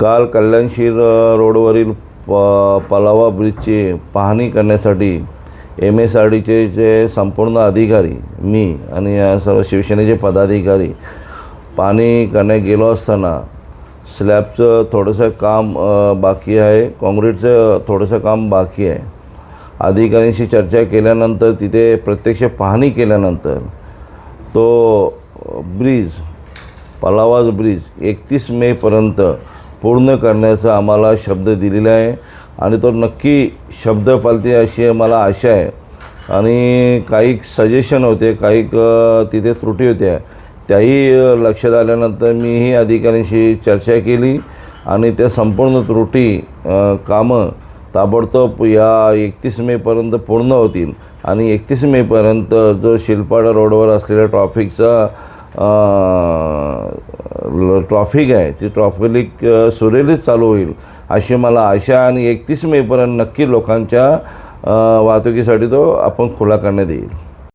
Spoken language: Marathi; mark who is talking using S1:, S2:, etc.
S1: काल कल्याणशीर रोडवरील प पलावा ब्रिजची पाहणी करण्यासाठी एम एस आर डीचे जे संपूर्ण अधिकारी मी आणि सर्व शिवसेनेचे पदाधिकारी पाहणी करण्यात गेलो असताना स्लॅबचं थोडंसं काम बाकी आहे. काँक्रीटचं थोडंसं काम बाकी आहे. अधिकाऱ्यांशी चर्चा केल्यानंतर तिथे प्रत्यक्ष पाहणी केल्यानंतर तो ब्रिज पलावाज ब्रिज एकतीस मेपर्यंत पूर्ण करण्याचा आम्हाला शब्द दिलेला आहे. आणि तो नक्की शब्द पालते अशी मला आशा आहे. आणि काही सजेशन होते काही तिथे त्रुटी होत्या. त्याही लक्षात आल्यानंतर मीही अधिकाऱ्यांशी चर्चा केली. आणि त्या संपूर्ण त्रुटी कामं ताबडतोब या एकतीस मेपर्यंत पूर्ण होतील. आणि एकतीस मेपर्यंत जो शिल्पाडा रोडवर असलेल्या ट्रॉफिकचा ट्रॉफिक आहे ती ट्रॉफिक सुरेलीच चालू होईल अशी मला आशा आणि एकतीस मेपर्यंत नक्की लोकांच्या वाहतुकीसाठी तो आपण खुला करण्यात येईल.